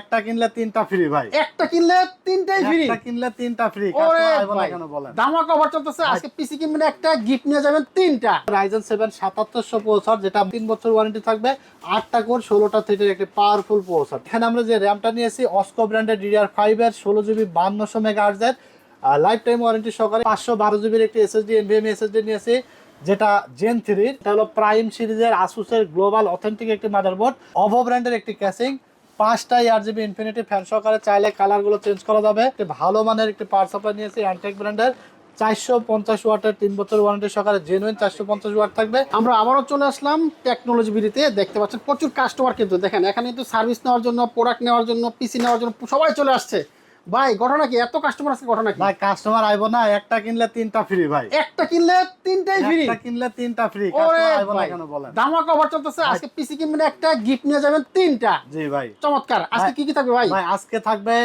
একটা কিনলে তিনটা ফ্রি ভাই। একটা কিনলে তিনটাই ফ্রি একটা কিনলে তিনটা ফ্রি কেন বলেন? ধামাকা অফার চলতেছে আজকে পিসি কিনবেন একটা গিফট নিয়ে যাবেন তিনটা। রাইজেন সেভেন সাতাত্তরশো প্রসেসর যেটা তিন বছর ওয়ারেন্টি থাকবে আটটা কোর ষোলোটা থ্রিটের একটি পাওয়ারফুল এখানে আমরা যে র্যামটা নিয়েছি অস্কো ব্র্যান্ডের ডিডিআর ফাইভ এর ষোলো জিবি বান্নশো মেগা আর্জের লাইফ টাইম ওয়ারেন্টি সহকারে পাঁচশো বারো জিবির একটি এসএসডি এনভিএম এসএসডি নিয়েছি যেটা জেন থ্রি এটা হলো প্রাইম সিরিজের আসুসের গ্লোবাল অথেন্টিক একটি মাদারবোর্ড অভো ব্র্যান্ডের একটি ক্যাসিং পাঁচটা আর জিবি ইনফিনিটি ফ্যান সহকারে চাইলে কালারগুলো চেঞ্জ করা যাবে। ভালো মানের একটি পাওয়ার সাপ্লাই নিয়েছি অ্যান্টেক ব্র্যান্ডের চারশো পঞ্চাশ ওয়াটের তিন বছর ওয়ারেন্টি সকালে জেনুইন চারশো পঞ্চাশ ওয়াট থাকবে। আমরা আবারও চলে আসলাম টেকনোলজি বিলিতে দেখতে পাচ্ছেন প্রচুর কাস্টমার কিন্তু। দেখেন, এখানে কিন্তু সার্ভিস নেওয়ার জন্য প্রোডাক্ট নেওয়ার জন্য পিসি নেওয়ার জন্য সবাই চলে আসছে। ভাই ঘটনা কি? এত কাস্টমার আছে ঘটনা কি? ভাই কাস্টমার আইবো না একটা কিনলে তিনটা ফ্রি ভাই। একটা কিনলে তিনটাই ফ্রি একটা কিনলে তিনটা ফ্রি কাস্টমার আইবো না কেন বলেন? দামা কভার চলতেছে আজকে পিসি কিনবেন একটা গিফট নিয়ে যাবেন তিনটা। জি ভাই। চমৎকার। আজকে কি কি থাকবে ভাই? ভাই আজকে থাকবে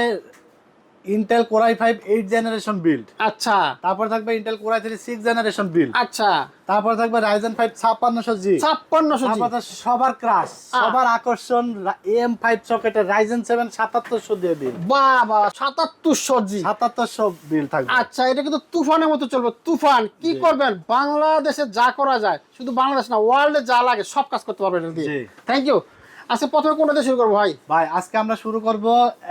Intel core i five eight generation build আচ্ছা। তারপর থাকবে Intel core i three six generation build আচ্ছা। তারপর থাকবে রাইজেন ফাইভ ছাপ্পান্নশো জি ছাপ্পান্নশো সবার ক্রাশ সবার আকর্ষণ এম ফাইভ সকেটের রাইজেন সেভেন সাতাত্তরশো দিয়ে বিল বাবা সাতাত্তরশো জি সাতাত্তরশো বিল থাকবে। আচ্ছা এটা কিন্তু তুফানের মতো চলবে তুফান। কি করবেন? বাংলাদেশে যা করা যায় শুধু বাংলাদেশ না ওয়ার্ল্ডে যা লাগে সব কাজ করতে পারবেন। থ্যাংক ইউ আচ্ছা প্রথমে কোনটা দিয়ে শুরু করব ভাই? ভাই আজকে আমরা শুরু করব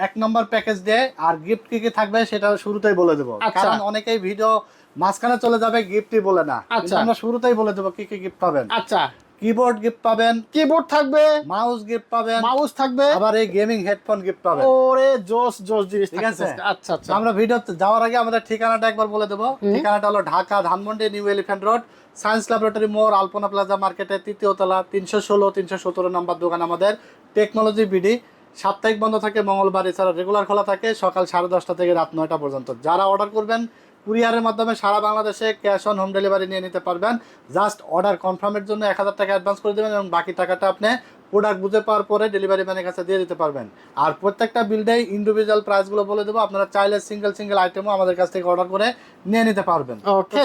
এক নম্বর প্যাকেজ দিয়ে আর গিফট কি কি থাকবে সেটা শুরুতেই বলে দেবো। আচ্ছা। কারণ অনেকেই ভিডিও মাঝখানে চলে যাবে গিফটই বলে না। আচ্ছা। আমরা শুরুতেই বলে দেবো কি কি গিফট পাবেন। আচ্ছা। কিবোর্ড গিফট পাবেন। কিবোর্ড থাকবে। মাউস গিফট পাবেন। মাউস থাকবে। আবার এই গেমিং হেডফোন গিফট পাবেন। ওরে জোস জোস জিনিস ঠিক আছে? আচ্ছা আচ্ছা। আমরা ভিডিওতে যাওয়ার আগে আমাদের ঠিকানাটা একবার বলে দেবো। ঠিকানাটা হলো Dhaka Dhanmondi new elephant road science laboratory মোড় আলপনা প্লাজা মার্কেটের তৃতীয় তলা তিনশো ষোলো তিনশো সতেরো নম্বর দোকান আমাদের। টেকনোলজি বিডি সাপ্তাহিক বন্ধ থাকে মঙ্গলবার এছাড়া রেগুলার খোলা থাকে সকাল সাড়ে দশটা থেকে রাত নয়টা পর্যন্ত। যারা অর্ডার করবেন কুরিয়ারের মাধ্যমে সারা বাংলাদেশে ক্যাশ অন হোম ডেলিভারি নিয়ে নিতে পারবেন। জাস্ট অর্ডার কনফার্মের জন্য এক হাজার টাকা অ্যাডভান্স করে দেবেন এবং বাকি টাকাটা আপনি প্রোডাক্ট বুঝে পাওয়ার পরে ডেলিভারি ম্যানের কাছে দিয়ে দিতে পারবেন। আর প্রত্যেকটা বিলডেই ইন্ডিভিজুয়াল প্রাইসগুলো বলে দেবো আপনারা চাইলে সিঙ্গেল সিঙ্গেল আইটেমও আমাদের কাছ থেকে অর্ডার করে নিয়ে নিতে পারবেন।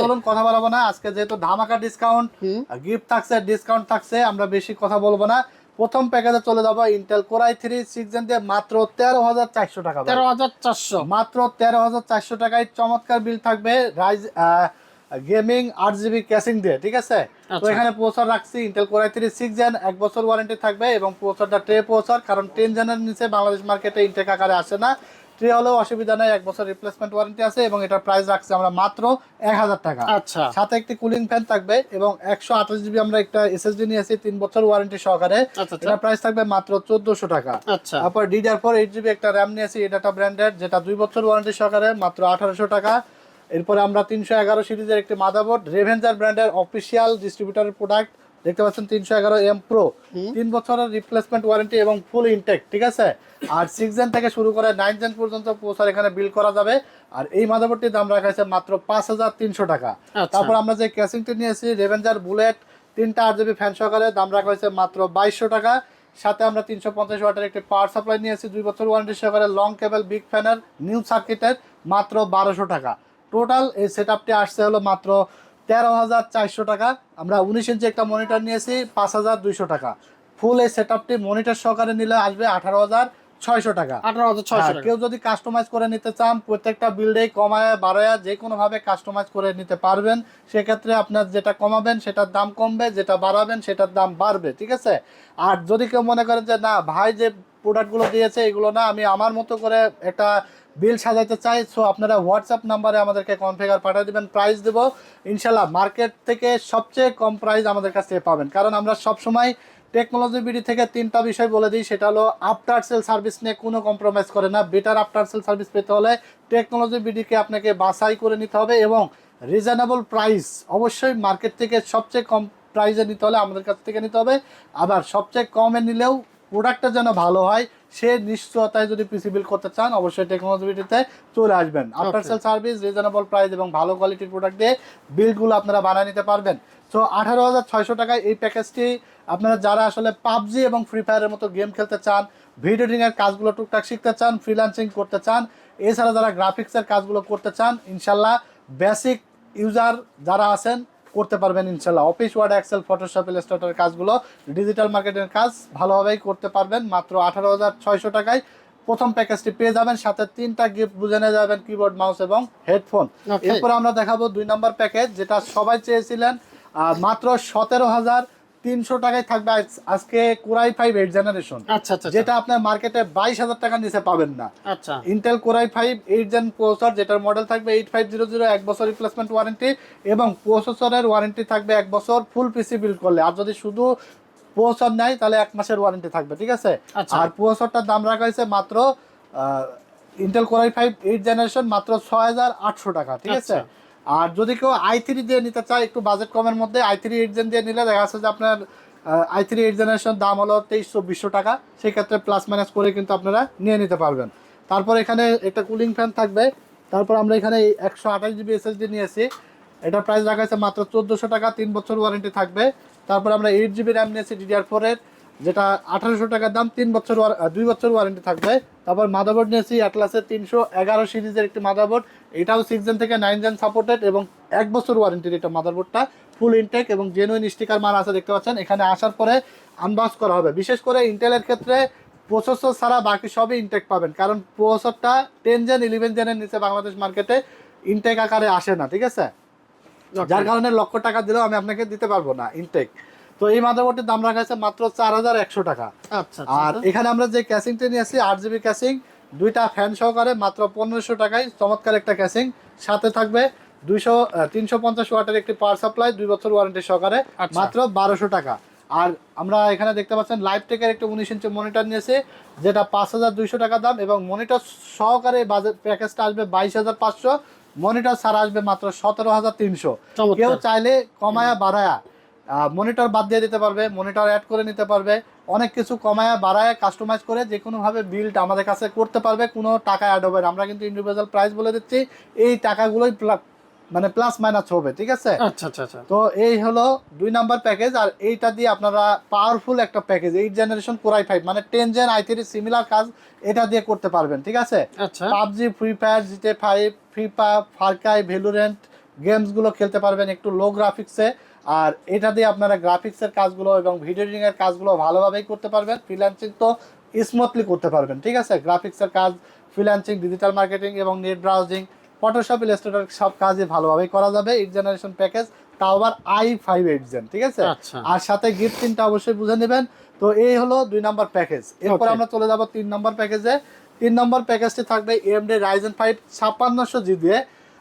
চলুন কথা বলব না আজকে যেহেতু ধামাকা ডিসকাউন্ট গিফট থাকছে ডিসকাউন্ট থাকছে আমরা বেশি কথা বলব না। প্রথম প্যাকেজে চলে যাব ইন্টেল কোরাই থ্রি সিক্স দিয়ে মাত্র তেরো হাজার চারশো টাকা তেরো হাজার চারশো। মাত্র তেরো হাজার চারশো টাকায় চমৎকার বিল থাকবে রাইজ গেমিং আট জিবি ক্যাশিং দিয়ে ঠিক আছে? তো আচ্ছা। এখানে প্রসার রাখছি Intel core i three six gen এক বছর ওয়ারেন্টি থাকবে এবং প্রসারটা ট্রে প্রসার কারণ টেন জেনের নিচে বাংলাদেশ মার্কেটে ইন্টেক আকারে আসে না। হলেও অসুবিধা নেই এক বছর রিপ্লেসমেন্ট ওয়ারেন্টি আছে এবং এটার প্রাইস রাখছি আমরা মাত্র এক হাজার টাকা। আচ্ছা। সাথে একটি কুলিং ফ্যান থাকবে এবং একশো আঠাশ জিবি আমরা একটা এসএসডি নিয়েছি তিন বছর ওয়ারেন্টি সহকারে। আচ্ছা, আচ্ছা। এটা প্রাইস থাকবে মাত্র চোদ্দশো টাকা। আচ্ছা। তারপর ডিডিআর ফোর এইট জিবি একটা র্যাম নিয়েছি এটা ব্র্যান্ডেড যেটা দুই বছর ওয়ারেন্টি সহকারে মাত্র আঠারোশো টাকা। এরপরে আমরা তিনশো এগারো সিরিজের একটি মাদাবোর্ড রেভেঞ্জার ব্র্যান্ডের অফিসিয়াল ডিস্ট্রিবিউটারের প্রোডাক্ট দেখতে পাচ্ছেন তিনশো এগারো এম প্রো তিন বছরের রিপ্লেসমেন্ট ওয়ারেন্টি এবং ফুল ইনটেক ঠিক আছে? আর সিক্স জেন থেকে শুরু করে নাইন জেন পর্যন্ত প্রসার এখানে বিল করা যাবে। আর এই মাদাবোর্ডটির দাম রাখা হয়েছে মাত্র পাঁচ হাজার তিনশো টাকা। আচ্ছা। তারপর আমরা যে ক্যাসিংটি নিয়েছি রেভেঞ্জার বুলেট তিনটা আট জিবি ফ্যান সহকারে দাম রাখা হয়েছে মাত্র বাইশশো টাকা। সাথে আমরা তিনশো পঞ্চাশ ওয়াটের একটি পাওয়ার সাপ্লাই নিয়েছি দুই বছর ওয়ারেন্টি সহকারে লং কেবল বিগ ফ্যানের নিউ সার্কিটের মাত্র বারোশো টাকা। টোটাল এই সেট আপটি আসছে হলো মাত্র তেরো হাজার চারশো টাকা। আমরা উনিশ ইঞ্চি একটা মনিটর নিয়েছি পাঁচ হাজার দুইশো টাকা। ফুল এই সেট আপটি মনিটর সহকারে নিলে আসবে আঠারো হাজার ছয়শো টাকা। আঠারো হাজার ছয়শো হ্যাঁ, কেউ যদি কাস্টমাইজ করে নিতে চান প্রত্যেকটা বিল্ডে কমায় বাড়ায় যে কোনো ভাবে কাস্টমাইজ করে নিতে পারবেন সেক্ষেত্রে আপনার যেটা কমাবেন সেটার দাম কমবে যেটা বাড়াবেন সেটার দাম বাড়বে ঠিক আছে? আর যদি কেউ মনে করেন যে না ভাই যে প্রোডাক্টগুলো দিয়েছে এগুলো না আমি আমার মতো করে একটা বিল সাজাইতে চাই সো আপনারা হোয়াটসঅ্যাপ নাম্বারে আমাদেরকে কনফিগার পাঠিয়ে দেবেন প্রাইস দেব। ইনশাল্লাহ মার্কেট থেকে সবচেয়ে কম প্রাইস আমাদের কাছ থেকে পাবেন। কারণ আমরা সবসময় টেকনোলজি বিডি থেকে তিনটা বিষয় বলে দিই, সেটা হলো আফটার সেল সার্ভিস নিয়ে কোনো কম্প্রোমাইজ করে না। বেটার আফটার সেল সার্ভিস পেতে হলে টেকনোলজি বিডিকে আপনাকে বাছাই করে নিতে হবে এবং রিজনেবল প্রাইস অবশ্যই মার্কেট থেকে সবচেয়ে কম প্রাইসে নিতে হলে আমাদের কাছ থেকে নিতে হবে। আবার সবচেয়ে কমে নিলেও প্রোডাক্টটা যেন ভালো হয় সে নিশ্চয়তায় যদি পিসি বিল করতে চান অবশ্যই টেকনোলজি বিডিতে চলে আসবেন। After sale service reasonable price এবং ভালো কোয়ালিটির প্রোডাক্ট দিয়ে বিলগুলো আপনারা বানিয়ে নিতে পারবেন। তো আঠারো হাজার ছয়শো টাকায় এই প্যাকেজটি আপনারা যারা আসলে পাবজি এবং ফ্রি ফায়ারের মতো গেম খেলতে চান ভিডিও এডিটিংয়ের কাজগুলো টুকটাক শিখতে চান ফ্রিল্যান্সিং করতে চান এছাড়া যারা গ্রাফিক্সের কাজগুলো করতে চান ইনশাল্লাহ বেসিক ইউজার যারা আছেন করতে পারবেন ইনশাল্লাহ অফিস ওয়ার্ড এক্সেল ফটোশপ ইলাস্ট্রেটরের কাজগুলো ডিজিটাল মার্কেটের কাজ ভালোভাবেই করতে পারবেন। মাত্র আঠারো হাজার ছয়শো টাকায় প্রথম প্যাকেজটি পেয়ে যাবেন সাথে তিনটা গিফট বুঝে নিয়ে যাবেন কিবোর্ড মাউস এবং হেডফোন. এরপর আমরা দেখাবো দুই নম্বর প্যাকেজ যেটা সবাই চেয়েছিলেন মাত্র সতেরো হাজার তিনশো টাকায় থাকবে আজকে কোরাই ফাইভ এইট জেনারেশন আচ্ছা আচ্ছা যেটা আপনার মার্কেটে বাইশ হাজার টাকার নিচে পাবেন না। আচ্ছা। Intel core i five eight gen processor যেটার মডেল থাকবে এইট ফাইভ জিরো জিরো এক বছর রিপ্লেসমেন্ট ওয়ারেন্টি এবং প্রসেসরের ওয়ারেন্টি থাকবে এক বছর ফুল পিসি বিল্ড করলে। আর যদি শুধু প্রসেসর নেয় তাহলে এক মাসের ওয়ারেন্টি থাকবে ঠিক আছে? আচ্ছা। আর প্রসেসরটার দাম রাখা হয়েছে মাত্র Intel core i five eight generation মাত্র ছয় হাজার আটশো টাকা ঠিক আছে? আচ্ছা। আর যদি কেউ আই থ্রি দিয়ে নিতে চায়, একটু বাজেট কমের মধ্যে আই থ্রি এইট জেন দিয়ে নিলে দেখা যাচ্ছে যে আপনার আই থ্রি এইট জেনারেশন দাম হলো তেইশ চব্বিশশো টাকা। সেক্ষেত্রে প্লাস মাইনাস করে কিন্তু আপনারা নিয়ে নিতে পারবেন। তারপর এখানে একটা কুলিং ফ্যান থাকবে। তারপর আমরা এখানে একশো আঠাশ জিবি এসএসডি নিয়েছি। এটা প্রাইস রাখা আছে মাত্র চোদ্দোশো টাকা, তিন বছর ওয়ারেন্টি থাকবে। তারপর আমরা এইট জিবি র্যাম নিয়েছি ডিডিআর ফোরের যেটা আঠারোশো টাকার দাম তিন বছর দুই বছর ওয়ারেন্টি থাকবে। তারপর মাদারবোর্ড নিয়েছি অ্যাটলাসের তিনশো এগারো সিরিজের একটি মাদারবোর্ড এটাও সিক্স জেন থেকে নাইন জেন সাপোর্টেড এবং এক বছর ওয়ারেন্টির এটা মাদারবোর্ডটা ফুল ইনটেক এবং জেনুইন স্টিকার মার আছে দেখতে পাচ্ছেন। এখানে আসার পরে আনবক্স করা হবে। বিশেষ করে ইন্টেলের ক্ষেত্রে প্রসেসর ছাড়া বাকি সবই ইনটেক পাবেন। কারণ প্রসেসরটা টেন জেন ইলেভেন জেনের নিচে বাংলাদেশ মার্কেটে ইনটেক আকারে আসে না ঠিক আছে? যার কারণে লক্ষ টাকা দিলেও আমি আপনাকে দিতে পারব না ইনটেক তো এই মাদারবোর্ডের দাম রাখা আছে মাত্র চার হাজার একশো টাকা। আচ্ছা আর এখানে আমরা যে ক্যাসিংটা নিয়েছি আট জিবি ক্যাসিং দুইটা ফ্যান সহকারে মাত্র পনেরোশো টাকায় চমৎকার একটা ক্যাসিং সাথে থাকবে দুইশো তিনশো পঞ্চাশ ওয়াটের একটি পাওয়ার সাপ্লাই দুই বছর ওয়ারেন্টি সহকারে আচ্ছা। মাত্র বারোশো টাকা। আর আমরা এখানে দেখতে পাচ্ছেন লাইভ টেকের একটা উনিশ ইঞ্চি মনিটর নিয়েছে যেটা পাঁচ হাজার দুইশো টাকা দাম এবং মনিটর সহকারে বাজেট প্যাকেজটা আসবে বাইশ হাজার পাঁচশো। মনিটর ছাড়া আসবে মাত্র সতেরো হাজার তিনশো। কেউ চাইলে কমায়া বাড়ায়া মনিটর বাদ দিয়ে দিতে পারবে মনিটর অ্যাড করে নিতে পারবে অনেক কিছু কমায় বাড়ায় কাস্টমাইজ করে যে কোনোভাবে বিল্ড আমাদের কাছে করতে পারবে কোনো টাকা অ্যাড হবে না। আমরা কিন্তু ইন্ডিভিজুয়াল প্রাইস বলে দিচ্ছি এই টাকাগুলোই মানে প্লাস মাইনাস হবে ঠিক আছে? আচ্ছা আচ্ছা আচ্ছা। তো এই হলো দুই নাম্বার প্যাকেজ আর এইটা দিয়ে আপনারা পাওয়ারফুল একটা package eight generation core i five মানে ten gen i three similar কাজ এটা দিয়ে করতে পারবেন ঠিক আছে? আচ্ছা। PUBG Free Fire GTA five free FIFA Far Cry Valorant গেমসগুলো খেলতে পারবেন একটু লো গ্রাফিক্সে আর এটা দিয়ে আপনারা গ্রাফিক্সের কাজগুলো এবং ভিডিও এডিটিং এর কাজগুলো ভালোভাবেই করতে পারবেন ফ্রিল্যান্সিং তো স্মুথলি করতে পারবেন ঠিক আছে? গ্রাফিক্সের কাজ ফ্রিল্যান্সিং ডিজিটাল মার্কেটিং এবং নেট ব্রাউজিং ফটোশপ ইলাস্ট্রেটর সব কাজই ভালোভাবেই করা যাবে এইট জেনারেশন প্যাকেজ তাও আবার আই ফাইভ এইট জেন ঠিক আছে? আচ্ছা। আর সাথে গিফট তিনটা অবশ্যই বুঝে নেবেন। তো এই হলো দুই নাম্বার প্যাকেজ এরপর আমরা চলে যাব তিন নম্বর প্যাকেজে তিন নম্বর প্যাকেজটি থাকবে এমডি রাইজেন ফাইভ ছাপ্পান্নশো জি দিয়ে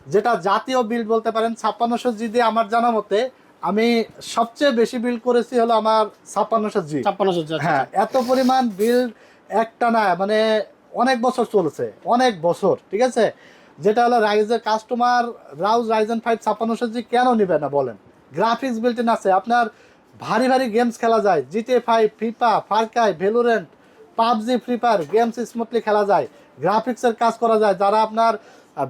যেটা জাতীয় বিল্ড বলতে পারেন ছাপ্পান্নশো জি দিয়ে আমার জানা মতে আমি সবচেয়ে বেশি বিল করেছি হলো আমার ছাপ্পান্নশো জি ছাপ্পান্নশো আচ্ছা হ্যাঁ এত পরিমাণ বিল একটা না মানে অনেক বছর চলছে অনেক বছর ঠিক আছে? যেটা হলো রাইজের কাস্টমার রাউজ রাইজেন ফাইভ ছাপ্পান্নশো জি কেন নিবে না বলেন? গ্রাফিক্স বিল্ট ইন আছে আপনার ভারী ভারী গেমস খেলা যায় GTA five FIFA Far Cry Valorant PUBG Free Fire games smoothly খেলা যায় গ্রাফিক্সের কাজ করা যায় যারা আপনার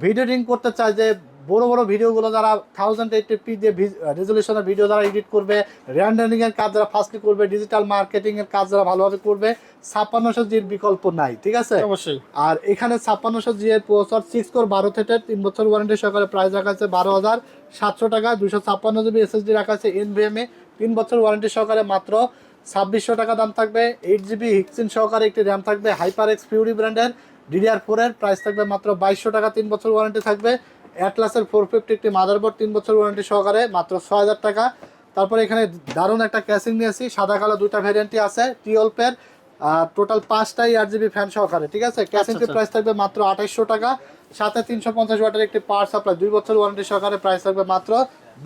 ভিডিও এডিটিং করতে চায় যে বড় বড় ভিডিওগুলো যারা থাউজেন্ড এইটি পি দিয়ে রেজলিউশনের ভিডিও যারা এডিট করবে র্যান্ডারিং এর কাজ যারা ফার্স্টলি করবে ডিজিটাল মার্কেটিং এর কাজ যারা ভালোভাবে করবে ছাপ্পান্নশো জির বিকল্প নাই ঠিক আছে? অবশ্যই। আর এখানে ছাপ্পান্নশো জি এর প্রসেসর সিক্স কোর বারো থেটের তিন বছর ওয়ারেন্টি সহকারে প্রাইস রাখা আছে বারো হাজার সাতশো টাকা দুশো ছাপ্পান্ন জিবি এসএসডি রাখা আছে এনভিএমএ তিন বছর ওয়ারেন্টি সহকারে মাত্র ছাব্বিশশো টাকা দাম থাকবে এইট জিবি হিক্সিন সহকারে একটি র্যাম থাকবে হাইপার এক্স ফিউরি ব্র্যান্ডের ডিডিআর ফোরের প্রাইস থাকবে মাত্র বাইশশো টাকা তিন বছর ওয়ারেন্টি থাকবে অ্যাটলাসের ফোর ফিফটি একটি মাদারবোর্ড তিন বছর ওয়ারেন্টি সহকারে মাত্র ছয় হাজার টাকা। তারপরে এখানে দারুণ একটা ক্যাসিং নিয়েছি সাদা কালো দুইটা ভ্যারিয়েন্টই আছে টিওলপের টোটাল পাঁচটাই আট জিবি ফ্যান সহকারে ঠিক আছে? ক্যাসিংটির আচ্ছা। প্রাইস থাকবে মাত্র আঠাইশশো টাকা সাথে তিনশো পঞ্চাশ ওয়াটের একটি পাওয়ার সাপ্লাই দুই বছর ওয়ারেন্টি সহকারে প্রাইস থাকবে মাত্র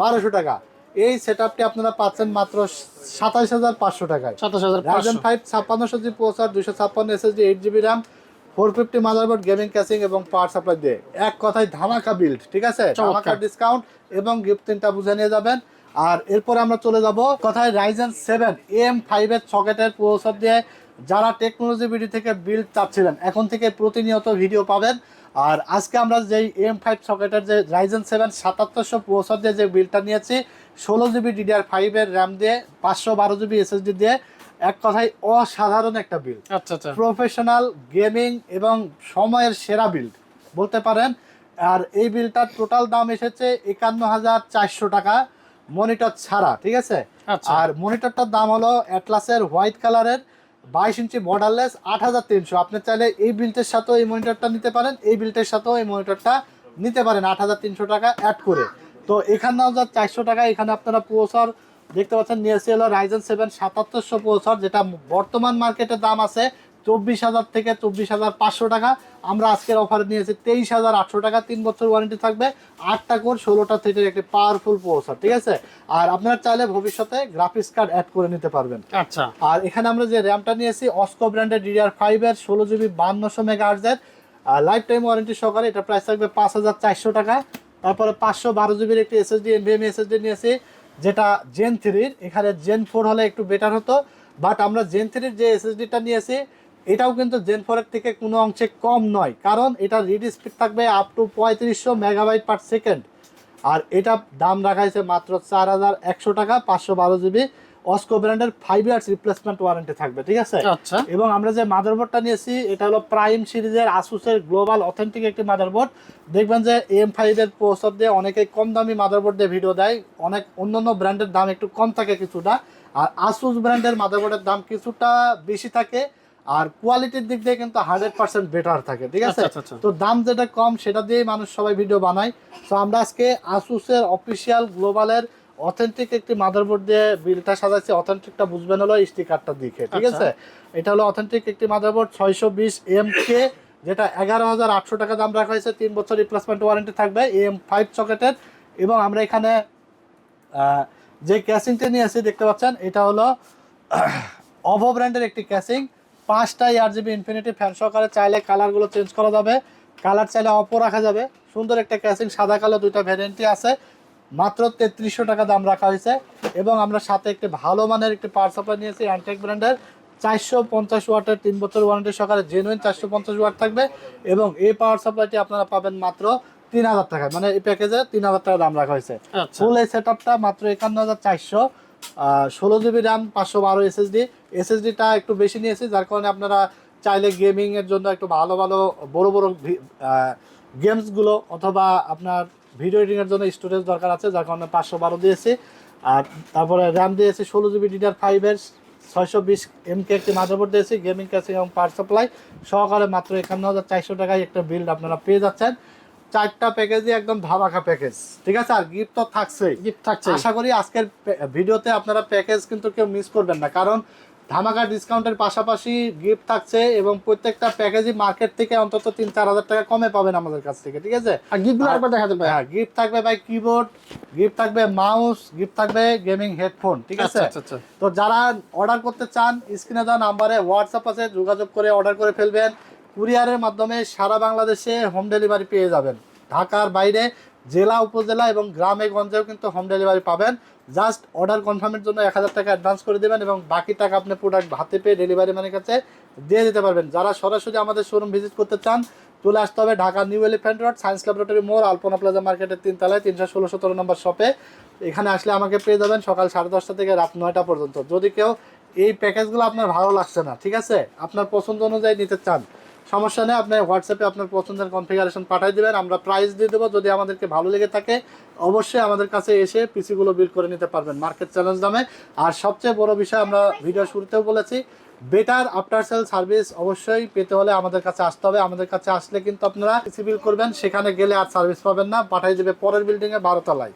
বারোশো টাকা। এই সেট আপটি আপনারা পাচ্ছেন মাত্র সাতাশ হাজার পাঁচশো টাকায়। সাতাশ হাজার ফাইভ ছাপ্পান্নশো জি প্রসার দুশো ছাপ্পান্ন SSD eight GB RAM four fifty motherboard gaming casing এবং পাওয়ার সাপ্লাই দিয়ে। এক কথায় ধামাকা বিল্ড ঠিক আছে? ধামাকা ডিসকাউন্ট এবং গিফট তিনটা বুঝে নিয়ে যাবেন। আর এরপরে আমরা চলে যাব কথায় রাইজেন সেভেন এম ফাইভের সকেটের প্রসেসর দিয়ে যারা টেকনোলজি ভিডিও থেকে বিল্ড চাচ্ছিলেন এখন থেকে প্রতিনিয়ত ভিডিও পাবেন। আর আজকে আমরা যেই এম ফাইভ সকেটের যে রাইজেন সেভেন সাতাত্তরশো প্রসেসর দিয়ে যে বিলটা নিয়েছি ষোলো জিবি ডিডিআর ফাইভের র্যাম দিয়ে পাঁচশো বারো জিবি এসএসডি দিয়ে এক কথায় অসাধারণ একটা বিল আচ্ছা আচ্ছা। প্রফেশনাল গেমিং এবং সময়ের সেরা বিল্ড বলতে পারেন। আর এই বিলটার টোটাল দাম এসেছে একান্ন হাজার চারশো টাকা মনিটর ছাড়া ঠিক আছে? আচ্ছা। আর মনিটরটার দাম হলো অ্যাটলাসের হোয়াইট কালারের বাইশ ইঞ্চি বর্ডারলেস আট হাজার তিনশো। আপনি চাইলে এই বিল্টের সাথেও এই মনিটরটা নিতে পারেন এই বিল্টের সাথেও এই মনিটরটা নিতে পারেন আট হাজার তিনশো টাকা অ্যাড করে। তো এখানে যা চারশো টাকা এখানে আপনারা প্রসর দেখতে পাচ্ছেন নিয়েছে হলো রাইজেন সেভেন সাতাত্তরশো প্রসর যেটা বর্তমান মার্কেটের দাম আছে চব্বিশ হাজার থেকে চব্বিশ হাজার পাঁচশো টাকা। আমরা আজকের অফারে নিয়েছি তেইশ হাজার আটশো টাকা তিন বছর ওয়ারেন্টি থাকবে। আটটা কোর ষোলোটা থ্রিটের একটি পাওয়ারফুল প্রসেসর ঠিক আছে? আর আপনারা চাইলে ভবিষ্যতে গ্রাফিক্স কার্ড অ্যাড করে নিতে পারবেন। আচ্ছা। আর এখানে আমরা যে র্যামটা নিয়েছি অস্কো ব্র্যান্ডের ডিডিআর ফাইভের ষোলো জিবি বান্নশো মেগা আর্জের লাইফ টাইম ওয়ারেন্টি সহকারে এটা প্রাইস থাকবে পাঁচ হাজার চারশো টাকা। তারপরে পাঁচশো বারো জিবির একটি এসএসডি এনভিএমই এসএসডি নিয়েছি। যেটা জেন থ্রির এখানে জেন ফোর হলে একটু বেটার হতো বাট আমরা জেন থ্রির যে এসএসডিটা নিয়েছি, এটাও কিন্তু জেন ফোরের থেকে কোনো অংশে কম নয়, কারণ এটা রিড স্পিড থাকবে আপ টু পঁয়ত্রিশশো মেগাবাইট পার সেকেন্ড আর এটা দাম রাখা হয়েছে মাত্র চার হাজার একশো টাকা, পাঁচশো বারো জিবি অস্কো ব্র্যান্ডের ফাইভ ইয়ার্স রিপ্লেসমেন্ট ওয়ারেন্টি থাকবে ঠিক আছে? আচ্ছা। এবং আমরা যে মাদারবোর্ডটা নিয়েছি এটা হলো প্রাইম সিরিজের আসুসের গ্লোবাল অথেন্টিক একটি মাদারবোর্ড দেখবেন যে এম ফাইভের প্রসেসর দিয়ে অনেকেই কম দামি মাদারবোর্ড দিয়ে ভিডিও দেয় অনেক অন্যান্য ব্র্যান্ডের দাম একটু কম থাকে কিছুটা। আর আসুস ব্র্যান্ডের মাদারবোর্ডের দাম কিছুটা বেশি থাকে আর কোয়ালিটির দিক দিয়ে কিন্তু হান্ড্রেড পার্সেন্ট বেটার থাকে ঠিক আছে? আচ্ছা, আচ্ছা। তো দাম যেটা কম সেটা দিয়েই মানুষ সবাই ভিডিও বানায়। তো আমরা আজকে আসুসের অফিসিয়াল গ্লোবালের অথেন্টিক একটি মাদারবোর্ড দিয়ে বিলটা সাজাচ্ছি অথেন্টিকটা বুঝবেন হলো স্টিকারটা দিকে ঠিক আচ্ছা। আছে? এটা হলো অথেন্টিক একটি মাদারবোর্ড ছয়শো বিশ এম কে যেটা এগারো হাজার আটশো টাকা দাম রাখা হয়েছে তিন বছর রিপ্লেসমেন্ট ওয়ারেন্টি থাকবে এম ফাইভ সকেটের এবং আমরা এখানে যে ক্যাসিংটা নিয়ে আসি দেখতে পাচ্ছেন এটা হলো অভো ব্র্যান্ডের একটি ক্যাসিং পাঁচটা ইয়ার জিবি ইনফিনিটি ফ্যান সহকারে চাইলে কালারগুলো চেঞ্জ করা যাবে। কালার চাইলে অপো রাখা যাবে। সুন্দর একটা ক্যাসিং সাদা কালো দুইটা ভ্যারিয়েন্টই আছে। মাত্র তেত্রিশশো টাকা দাম রাখা হয়েছে এবং আমরা সাথে একটি ভালো মানের একটি পাওয়ার সাপ্লাই নিয়েছি অ্যান্টেক ব্র্যান্ডের চারশো পঞ্চাশ ওয়াটের তিন বছর ওয়ারেন্টি সকালে জেনুইন চারশো পঞ্চাশ ওয়াট থাকবে এবং এই পাওয়ার সাপ্লাইটি আপনারা পাবেন মাত্র তিন হাজার টাকা মানে এই প্যাকেজে তিন হাজার টাকা দাম রাখা হয়েছে। আচ্ছা। ফুল এই সেট আপটা মাত্র একান্ন হাজার চারশো। ষোলো জিবি র্যাম পাঁচশো বারো এসএসডি এসএসডিটা একটু বেশি নিয়েছি যার কারণে আপনারা চাইলে গেমিংয়ের জন্য একটু ভালো ভালো বড় বড় গেমসগুলো অথবা আপনার ভিডিও এডিটিং এর জন্য স্টোরেজ দরকার আছে যার কারণে পাঁচশো বারো দিয়েছি। আর তারপরে র্যাম দিয়েছি ষোলো জিবি ডিডার ফাইভের ছয়শো বিশ এমকে একটি মাদারবোর্ড দিয়েছি গেমিং ক্যাসিং এবং পাওয়ার সাপ্লাই সহকারে মাত্র একান্ন হাজার চারশো টাকায় একটা বিল্ড আপনারা পেয়ে যাচ্ছেন। চারটা প্যাকেজই একদম ধামাকা প্যাকেজ ঠিক আছে আর গিফট তো থাকছেই। গিফট থাকছে আশা করি আজকের ভিডিওতে আপনারা প্যাকেজ কিন্তু কেউ মিস করবেন না কারণ ধামাকা ডিসকাউন্টের পাশাপাশি গিফট থাকছে এবং প্রত্যেকটা প্যাকেজই মার্কেট থেকে অন্তত তিন চার হাজার টাকা কমে পাবেন আমাদের কাছ থেকে ঠিক আছে? আর গিফটগুলো একবার দেখাতে পারে। হ্যাঁ গিফট থাকবে ভাই কিবোর্ড গিফট থাকবে মাউস গিফট থাকবে গেমিং হেডফোন ঠিক আছে? আচ্ছা আচ্ছা তো যারা অর্ডার করতে চান স্ক্রিনে দেওয়া নাম্বারে হোয়াটসঅ্যাপ আছে যোগাযোগ করে অর্ডার করে ফেলবেন। কুরিয়ারের মাধ্যমে সারা বাংলাদেশে হোম ডেলিভারি পেয়ে যাবেন। ঢাকার বাইরে জেলা উপজেলা এবং গ্রামে গঞ্জেও কিন্তু হোম ডেলিভারি পাবেন। জাস্ট অর্ডার কনফার্মের জন্য এক হাজার টাকা অ্যাডভান্স করে দেবেন এবং বাকি টাকা আপনি প্রোডাক্ট হাতে পেয়ে ডেলিভারি ম্যানের কাছে দিয়ে দিতে পারবেন। যারা সরাসরি আমাদের শোরুম ভিজিট করতে চান, চলে আসতে হবে Dhaka new elephant road science laboratory মোড়, আলপনা প্লাজা মার্কেটের তিনতলায়, তিনশো ষোলো সতেরো নম্বর শপে এখানে আসলে আমাকে পেয়ে যাবেন সকাল সাড়ে দশটা থেকে রাত নয়টা পর্যন্ত। যদি কেউ এই প্যাকেজগুলো আপনার ভালো লাগছে না, ঠিক আছে? আপনার পছন্দ অনুযায়ী নিতে চান সমস্যা নেই, আপনি হোয়াটসঅ্যাপে আপনার পছন্দের কনফিগারেশন পাঠিয়ে দেবেন, আমরা প্রাইস দিয়ে দেবো, যদি আমাদেরকে ভালো লেগে থাকে, অবশ্যই আমাদের কাছে এসে পিসিগুলো বিল করে নিতে পারবেন মার্কেট চ্যালেঞ্জ দামে আর সবচেয়ে বড় বিষয় আমরা ভিডিও শুরুতেও বলেছি বেটার আফটার সেল সার্ভিস অবশ্যই পেতে হলে আমাদের কাছে আসতে হবে, আমাদের কাছে আসলে কিন্তু আপনারা পিসি বিল করবেন, সেখানে গেলে আর সার্ভিস পাবেন না পাঠিয়ে দেবে পরের বিল্ডিংয়ে বারো তলায়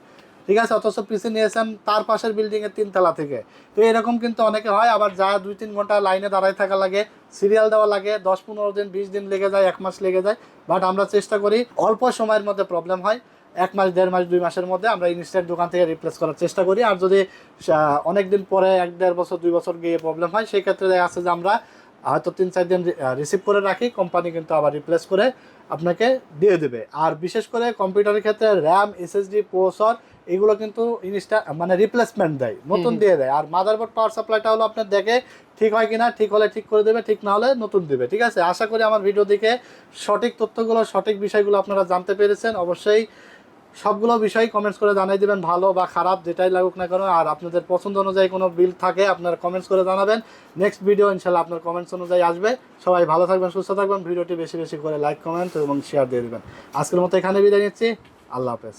ঠিক আছে? অথচ পিসি নিয়েছেন তার পাশের বিল্ডিং এর তিনতলা থেকে। তো এরকম কিন্তু অনেকে হয়, আবার যা দুই তিন ঘণ্টা লাইনে দাঁড়ায় থাকা লাগে সিরিয়াল দেওয়া লাগে, দশ পনেরো দিন, বিশ দিন লেগে যায়, এক মাস লেগে যায়। বাট আমরা চেষ্টা করি, অল্প সময়ের মধ্যে প্রবলেম হয়, এক মাস, দেড় মাস, দুই মাসের মধ্যে আমরা ইনস্ট্যান্ট দোকান থেকে রিপ্লেস করার চেষ্টা করি। আর যদি অনেক দিন পরে, এক দেড় বছর, দুই বছর গিয়ে প্রবলেম হয় সেই ক্ষেত্রে দেখা যাচ্ছে যে আমরা হয়তো তিন চার দিন রিসিভ করে রাখি কোম্পানি কিন্তু আবার রিপ্লেস করে আপনাকে দিয়ে দেবে। আর বিশেষ করে কম্পিউটারের ক্ষেত্রে র্যাম এসএসডি প্রসেসর এগুলো কিন্তু ইনস্টা মানে রিপ্লেসমেন্ট দেয় নতুন দিয়ে দেয়। আর মাদারবোর্ড পাওয়ার সাপ্লাইটা হলো আপনার দেখে ঠিক হয় কিনা ঠিক হলে ঠিক করে দেবে ঠিক না হলে নতুন দেবে ঠিক আছে? আশা করি আমার ভিডিও দেখে সঠিক তথ্যগুলো সঠিক বিষয়গুলো আপনারা জানতে পেরেছেন। অবশ্যই সবগুলো বিষয় কমেন্টস করে জানাই দেবেন ভালো বা খারাপ যেটাই লাগুক না কেন। আর আপনাদের পছন্দ অনুযায়ী কোনো বিল থাকে আপনারা কমেন্টস করে জানাবেন। নেক্সট ভিডিও ইনশাল্লাহ আপনার কমেন্টস অনুযায়ী আসবে। সবাই ভালো থাকবেন সুস্থ থাকবেন। ভিডিওটি বেশি বেশি করে লাইক কমেন্ট এবং শেয়ার দিয়ে দেবেন। আজকের মতো এখানে বিদায় নিচ্ছি। আল্লাহ হাফেজ।